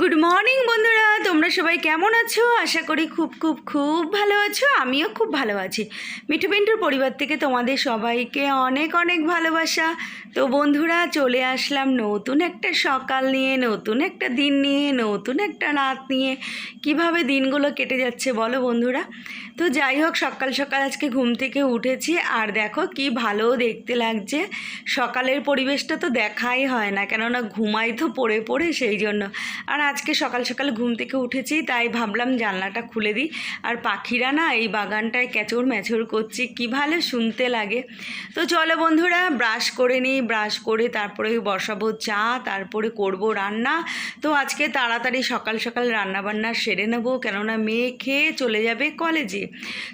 Good morning বন্ধুরা। তোমরা সবাই কেমন আছো? আশা করি খুব খুব খুব ভালো আছো। আমিও খুব ভালো আছি। মিঠু পিন্টুর পরিবার থেকে তোমাদের সবাইকে অনেক অনেক ভালোবাসা। তো বন্ধুরা, চলে আসলাম নতুন একটা সকাল নিয়ে, নতুন একটা দিন নিয়ে, নতুন একটা রাত নিয়ে। কীভাবে দিনগুলো কেটে যাচ্ছে বলো বন্ধুরা? তো যাই হোক, সকাল সকাল আজকে ঘুম থেকে উঠেছি। আর দেখো কি ভালো দেখতে লাগছে। সকালের পরিবেশটা তো দেখাই হয় না, কেননা ঘুমাই তো পড়ে পড়ে সেই জন্য। আর আজকে সকাল সকাল ঘুম থেকে উঠেছি, তাই ভাবলাম জানলাটা খুলে দিই। আর পাখিরা না এই বাগানটায় ক্যাচর ম্যাচর করছে, কি ভালো শুনতে লাগে। তো চলো বন্ধুরা, ব্রাশ করে নিই, ব্রাশ করে তারপরে বসাবো চা, তারপরে করব রান্না। তো আজকে তাড়াতাড়ি সকাল সকাল রান্না বান্না সেরে নেব, কেননা মেয়ে খেয়ে চলে যাবে কলেজে।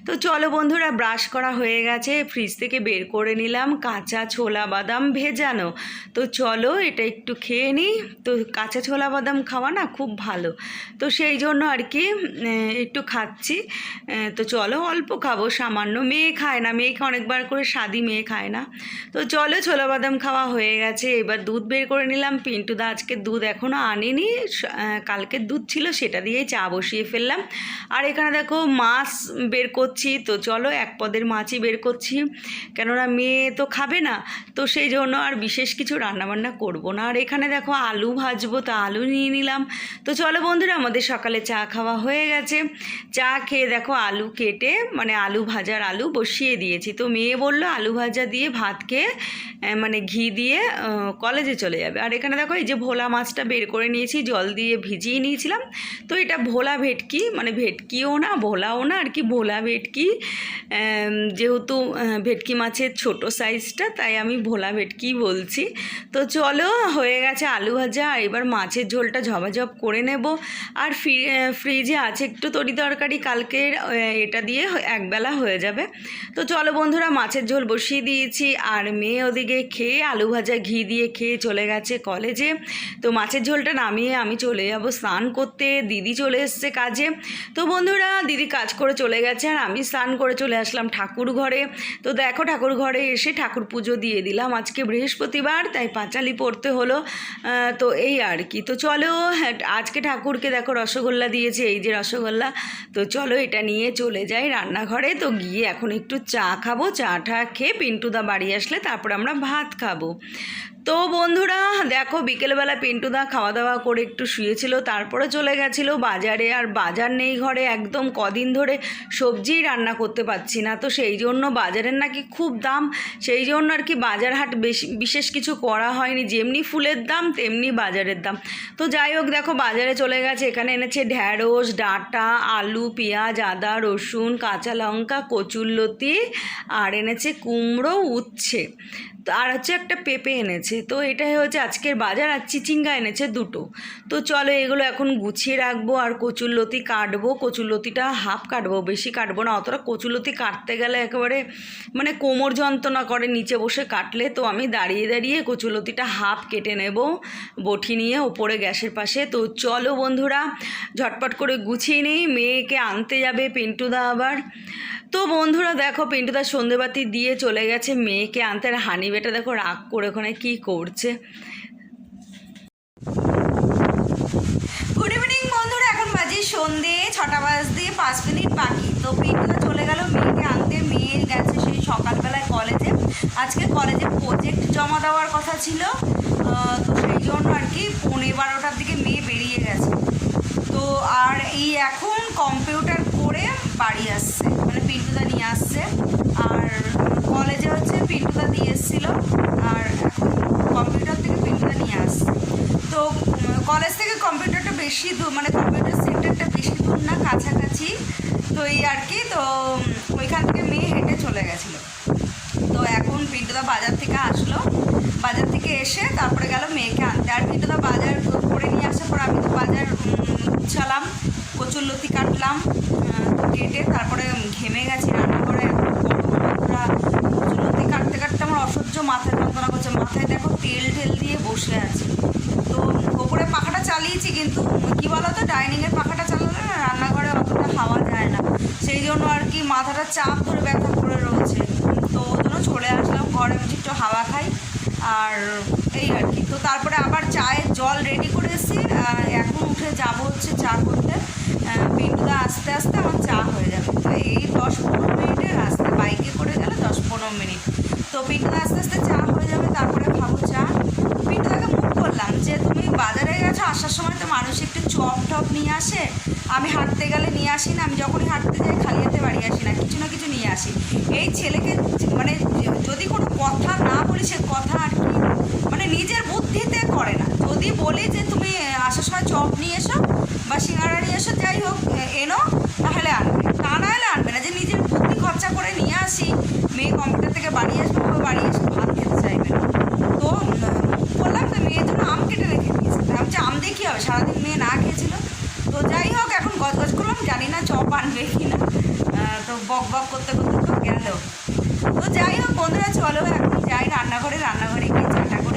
তো চলো বন্ধুরা, ব্রাশ করা হয়ে গেছে, ফ্রিজ থেকে বের করে নিলাম, কাঁচা ছোলা বাদাম ভেজানো। তো চলো এটা একটু খেয়ে নিই। তো কাঁচা ছোলা বাদাম খাওয়া খুব ভালো। তো সেই জন্য আর কি একটু খাচ্ছি। তো চলো অল্প খাব, সামান্য। মেয়ে খায় না, মেয়েকে অনেকবার করে স্বাদি মেয়ে খায় না। তো চলো ছোলা বাদাম খাওয়া হয়ে গেছে, এবার দুধ বের করে নিলাম। পিন্টুদা আজকে দুধ এখনও আনেনি কালকের দুধ ছিল, সেটা দিয়েই চা বসিয়ে ফেললাম। আর এখানে দেখো মাছ বের করছি, তো চলো এক পদের মাছই বের করছি। কেননা মেয়ে তো খাবে না, তো সেই জন্য আর বিশেষ কিছু রান্নাবান্না করব না। আর এখানে দেখো আলু ভাজবো, তা আলু নিয়ে নিলাম। তো চলো বন্ধুরা, আমাদের সকালে চা খাওয়া হয়ে গেছে। চা খেয়ে দেখো আলু কেটে মানে আলু ভাজার আলু বসিয়ে দিয়েছি। তো মেয়ে বলল আলু ভাজা দিয়ে ভাত খেয়ে মানে ঘি দিয়ে কলেজে চলে যাবে। আর এখানে দেখো এই যে ভোলা মাছটা বের করে নিয়েছি, জল দিয়ে ভিজিয়ে নিয়েছিলাম। তো এটা ভোলা ভেটকি মানে ভেটকিও না, ভোলাও না, আর কি ভোলা ভেটকি। যেহেতু ভেটকি মাছের ছোট সাইজটা, তাই আমি ভোলা ভেটকি বলছি। তো চলো, হয়ে গেছে আলু ভাজা, আর এবার মাছের ঝোলটা ঝবাঝব করে নেব। আর ফ্রি- ফ্রিজে আছে একটু তরি তরকারি কালকের এটা দিয়ে একবেলা হয়ে যাবে। তো চলো বন্ধুরা, মাছের ঝোল বসিয়ে দিয়েছি। আর মেয়ে ওদিকে খেয়ে আলু ভাজা ঘি দিয়ে খেয়ে চলে গেছে কলেজে। তো মাছের ঝোলটা নামিয়ে আমি চলে যাব স্নান করতে। দিদি চলে এসছে কাজে। তো বন্ধুরা, দিদি কাজ করে চলে গেছে আর আমি স্নান করে চলে আসলাম ঠাকুর ঘরে। তো দেখো ঠাকুর ঘরে এসে ঠাকুর পুজো দিয়ে দিলাম। আজকে বৃহস্পতিবার, তাই পাঁচালি পড়তে হলো। তো এই আর কি। তো চলো আজকে ঠাকুরকে দেখো রসগোল্লা দিয়েছে, এই যে রসগোল্লা। তো চলো এটা নিয়ে চলে যাই রান্নাঘরে। তো গিয়ে এখন একটু চা খাব চা ঠা খেয়ে পিন্টুদা বাড়ি আসলে তারপর আমরা ভাত খাব। তো বন্ধুরা, দেখো বিকেলবেলা পিন্টুদা খাওয়া দাওয়া করে একটু শুয়েছিল, তারপরে চলে গেছিল বাজারে। আর বাজার নেই ঘরে, একদম কদিন ধরে সবজি রান্না করতে পারছি না। তো সেই জন্য বাজারের নাকি খুব দাম, সেই জন্য আর কি বাজার হাট বেশি, বিশেষ কিছু করা হয়নি। যেমনি ফুলের দাম, তেমনি বাজারের দাম। তো যাই হোক, দেখো বাজারে চলে গেছে। এখানে এনেছে ঢ্যাঁড়স, ডাঁটা, আলু, পেঁয়াজ, আদা, রসুন, কাঁচা লঙ্কা, কচুরলতি, আর এনেছে কুমড়ো, উচ্ছে। তো আর হচ্ছে একটা পেঁপে এনেছে। তো এটাই হচ্ছে আজকের বাজার আর চিচিঙ্গা এনেছে দুটো। তো চলো এগুলো এখন গুছিয়ে রাখব আর কচুরলতি কাটবো। কচুরলতিটা হাফ কাটবো, বেশি কাটবো না, অতটা কচুরলতি কাটতে গেলে একেবারে মানে কোমর যন্ত্রণা করে নিচে বসে কাটলে। তো আমি দাঁড়িয়ে দাঁড়িয়ে কচুরলতিটা হাফ কেটে নেব বটি নিয়ে ওপরে গ্যাসের পাশে। তো চলো বন্ধুরা, ঝটপট করে গুছিয়ে নিই, মেয়েকে আনতে যাবে পিন্টুদা আবার। তো বন্ধুরা দেখো পিন্টুদা সন্ধেবাতি দিয়ে চলে গেছে মেয়েকে আনতে। আর হানি বেটা দেখো রাগ করে ওখানে কী করছে। গুড ইভিনিং বন্ধুরা, এখন বাজে সন্ধে, ছটা বাজ দিয়ে পাঁচ মিনিট বাকি। তো পিন্টুদা চলে গেল মেয়েকে আনতে, মেয়ে গেছে সেই সকালবেলায় কলেজে আজকে কলেজে প্রজেক্ট জমা দেওয়ার কথা ছিল। তো সেই জন্য আর কি পৌনে বারোটার দিকে মেয়ে বেরিয়ে গেছে। তো আর এই এখন কম্পিউটার করে বাড়ি আসছে। নিয়ে আসছে আর কলেজে হচ্ছে পিন্টুদা দিয়ে এসেছিল আর কম্পিউটার থেকে পিন্টুদা নিয়ে আসছে। তো কলেজ থেকে কম্পিউটারটা বেশি দূর মানে কম্পিউটার সেন্টারটা বেশি দূর না কাছাকাছি। তো এই আর কি তো ওইখান থেকে মেয়ে হেঁটে চলে গেছিল। তো এখন পিন্টুদা বাজার থেকে আসলো। বাজার থেকে এসে তারপরে গেল মেয়েকে আনতে। আর পিন্টুদা বাজার করে নিয়ে আসার পর আমি তো বাজার গুছালাম কচুরলতি কাটলাম আহ, তো কেটে তারপরে ঘেমে গেছি, রান্নাঘরে পুরা কচুরলতি কাটতে কাটতে আমার অসহ্য মাথায় যন্ত্রণা করছে। মাথায় দেখো তেল টেল দিয়ে বসে আছে। তো ওপরে পাখাটা চালিয়েছি কিন্তু, কি বলতো ডাইনিংয়ের পাখাটা চালালে না রান্নাঘরে অতটা হাওয়া যায় না। সেই জন্য আর কি মাথাটা চাপ ধরে ব্যথা করে রয়েছে। তো ওই জন্য চলে আসলাম ঘরে বলছি একটু হাওয়া খাই। আর এই আর কি। তো তারপরে আবার চায়ের জল রেডি করে এসেছি। এখন উঠে হচ্ছে চা করতে। পিন্টুদা আস্তে আস্তে আমার চা হয়ে যাবে। তো এই দশ পনেরো মিনিটের রাস্তা বাইকে করে গেলে দশ পনেরো মিনিট। তো পিন্টুদা আস্তে আস্তে চা হয়ে যাবে, তারপরে খাব চা। পিন্টুদাকে মুখ করলাম যে, তুমি বাজারে গেছো, আসার সময় তো মানুষ একটু চপ টপ নিয়ে আসে। আমি হাঁটতে গেলে নিয়ে আসি না, আমি যখনই হাঁটতে যাই খালি হাতে বাড়ি আসি না, কিছু না কিছু নিয়ে আসি। এই ছেলেকে মানে যদি কোনো কথা না বলি, সে কথা আর কি মানে নিজের বুদ্ধিতে করে না। যদি বলি যে, তুমি আসার সময় চপ নিয়ে এসো বা সিঙ্গাড়া নিয়ে এসো যাই হোক এনো তাহলে আনবে। তা না হলে আনবে না যে নিজের বুদ্ধি খরচা করে নিয়ে আসি মেয়ে কম্পিউটার থেকে বাড়ি আসবে ও বাড়ি এসে ভাত খেতে চাইবে না। তো বললাম তো মেয়ের জন্য আম কেটে রেখে দিয়েছে। আমি বলছি, আম দিয়ে কী হবে? সারাদিন মেয়ে না খেয়েছিল। তো যাই হোক এখন গজ গজ করলাম জানি না চপ আনবে কি না। তো বক বক করতে করতে তো গেল। তো যাই হোক বন্ধুরা চলো এখন যাই রান্নাঘরে রান্নাঘরে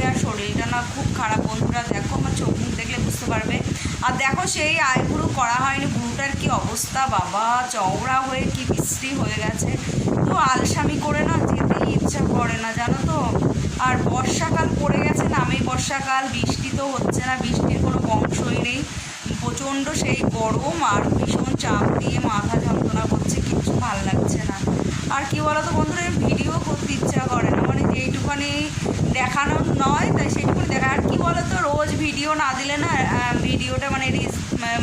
আর শরীরটা না খুব খারাপ, বন্ধুরা দেখো, আমার চোখ মুখ দেখলে বুঝতে পারবে। আর দেখো, সেই আইবুড়ো করা হয়নি। বুড়োটার কি অবস্থা, বাবা! চওড়া হয়ে কি বিশ্রী হয়ে গেছে। তো আলসামি করে না, যেতেই ইচ্ছা করে না, জানো তো? আর বর্ষাকাল পড়ে গেছে না, আমি বর্ষাকাল, বৃষ্টি তো হচ্ছে না, বৃষ্টির কোনো বংশই নেই। প্রচণ্ড সেই গরম আর ভীষণ চাপ দিয়ে মাথা যন্ত্রণা করছে, কিচ্ছু ভালো লাগছে না। আর কি বলতো বন্ধুরা ভিডিও করতে ইচ্ছা করে না মানে যেইটুখানি দেখানো নয়, তাই সেইটুকুনি দেখা। আর কি বলতো, রোজ ভিডিও না দিলে না ভিডিওটা মানে রিস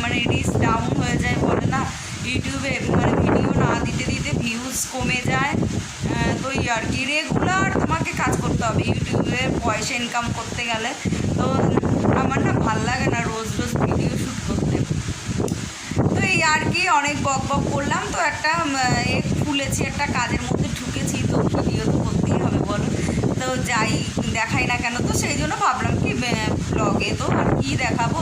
মানে রিস ডাউন হয়ে যায় বলে না। ইউটিউবে মানে ভিডিও না দিতে দিতে ভিউজ কমে যায়। তো আর কি রেগুলার তোমাকে কাজ করতে হবে। ইউটিউবে পয়সা ইনকাম করতে গেলে তো আমার না ভালো লাগে না রোজ রোজ ভিডিও শ্যুট করতে। তো এই আর কি, অনেক বক বক করলাম। তো একটা এ খুলেছি, একটা কাজের মধ্যে ঢুকেছি, তো ভিডিও তো করতেই হবে বলো তো যাই, দেখাই না কেন তো, সেই জন্য ভাবলাম কি ব্লগে তো আর কি দেখাবো?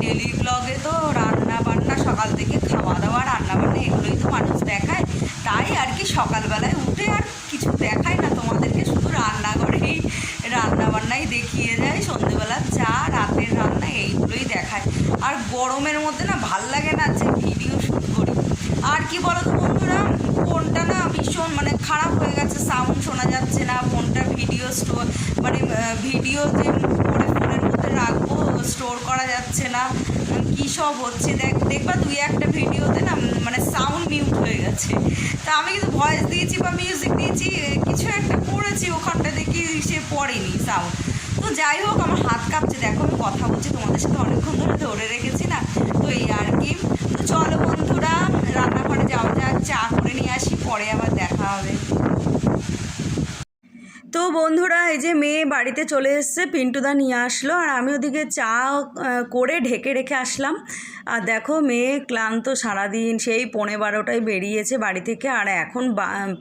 ডেলি ব্লগে তো রান্না বান্না সকাল থেকে খাওয়া দাওয়া রান্না বান্না এগুলোই তো মানুষ দেখায়। তাই আর কি সকালবেলায় উঠে আর কিছু দেখায় না, তোমাদেরকে শুধু রান্নাঘরেই রান্না বান্নাই দেখিয়ে যায় সন্ধেবেলা চা, রাতের রান্না, এইগুলোই দেখায় আর গরমের মধ্যে না, ভালো লাগে না যে ভিডিও শ্যুট করি। আর কি বলো তো বন্ধুরা, ফোনটা না ভীষণ মানে খারাপ হয়ে গেছে সাউন্ড শোনা যাচ্ছে না ফোনটা ভিডিও স্টোর মানে ভিডিও যে করে ফোনের মধ্যে রাখব স্টোর করা যাচ্ছে না। কী সব হচ্ছে? দেখ, দেখবা দুই একটা ভিডিওতে না মানে সাউন্ড মিউট হয়ে গেছে। তা আমি কিন্তু ভয়েস দিয়েছি বা মিউজিক দিয়েছি কিছু একটা পড়েছি ওখানটা দেখি সে পড়েনি সাউন্ড তো যাই হোক, আমার হাত কাঁপছে। দেখো, আমি কথা বলছি, তোমাদের সাথে অনেকক্ষণ ধরে ধরে রেখেছি না, তো এই আর কি। তো চলো বন্ধুরা, রান্নাঘরে যাওয়া যাক, চা করে নিয়ে আসি, পরে আবার দেখা হবে। তো বন্ধুরা, এই যে মেয়ে বাড়িতে চলে এসছে, পিন্টুদা নিয়ে আসলো, আর আমি ওদিকে চা করে ঢেকে রেখে আসলাম। আর দেখো, মেয়ে ক্লান্ত সারাদিন, সেই পৌনে বারোটায় বেরিয়েছে বাড়ি থেকে, আর এখন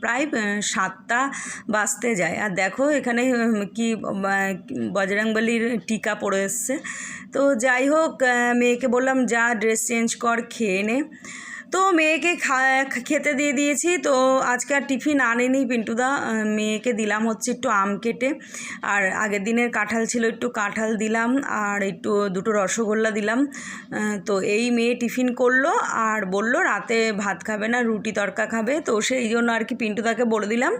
প্রায় সাতটা বাজতে যায়। আর দেখো, এখানে কি বজরংবলির টিকা পড়ে এসছে। তো যাই হোক মেয়েকে বললাম, যা, ড্রেস চেঞ্জ কর, খেয়ে নে। তো মেয়েকে খেতে দিয়ে দিয়েছি। তো আজকে আর টিফিন আনেনি পিন্টুদা। মেয়েকে দিলাম হচ্ছে একটু আম কেটে। আর আগের দিনের কাঁঠাল ছিল, একটু কাঁঠাল দিলাম আর একটু দুটো রসগোল্লা দিলাম। তো এই মেয়ে টিফিন করল আর বলল রাতে ভাত খাবে না, রুটি তরকা খাবে। তো সেই জন্য আর কি পিন্টুদাকে বলে দিলাম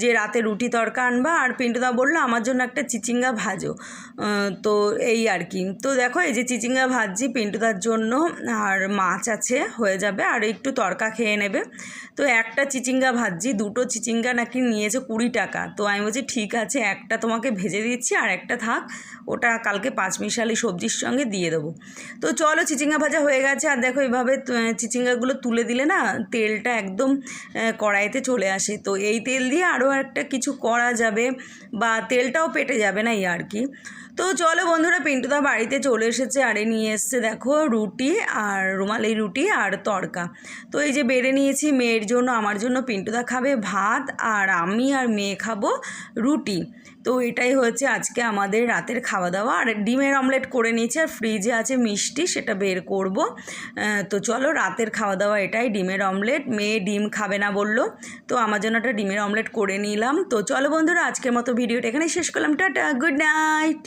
যে রাতে রুটি তরকা আনবা। আর পিন্টুদা বলল আমার জন্য একটা চিচিঙ্গা ভাজো। তো এই আর কি। তো দেখো এই যে চিচিঙ্গা ভাজছি পিন্টুদার জন্য। আর মাছ আছে, হয়ে যাবে। আর একটু তরকা খেয়ে নেবে। তো একটা চিচিঙ্গা ভাজছি, দুটো চিচিঙ্গা নাকি নিয়েছে কুড়ি টাকা। তো আমি বলছি, ঠিক আছে, একটা তোমাকে ভেজে দিচ্ছি আর একটা থাক, ওটা কালকে পাঁচমিশালি সবজির সঙ্গে দিয়ে দেবো। তো চলো, চিচিঙ্গা ভাজা হয়ে গেছে। আর দেখো এইভাবে চিচিঙ্গাগুলো তুলে দিলে না, তেলটা একদম কড়াইতে চলে আসে। তো এই তেল দিয়ে আরও একটা কিছু করা যাবে বা তেলটাও পেটে যাবে না এই আর কি। তো চলো বন্ধুরা পিন্টুদা বাড়িতে চলে এসেছে, আরে নিয়ে এসছে দেখো রুটি আর রুমালি রুটি আর তড়কা। তো এই যে বেড়ে নিয়েছি মেয়ের জন্য, আমার জন্য পিন্টুদা খাবে ভাত আর আমি আর মেয়ে খাব রুটি। তো এটাই হচ্ছে আজকে আমাদের রাতের খাওয়া দাওয়া আর ডিমের অমলেট করে নিয়েছি আর ফ্রিজে আছে মিষ্টি, সেটা বের করব। তো চলো রাতের খাওয়া দাওয়া এটাই, ডিমের অমলেট। মেয়ে ডিম খাবে না বলল, তো আমার জন্য একটা ডিমের অমলেট করে নিলাম। তো চলো বন্ধুরা, আজকের মতো ভিডিওটা এখানে শেষ করলাম। Tata, good night.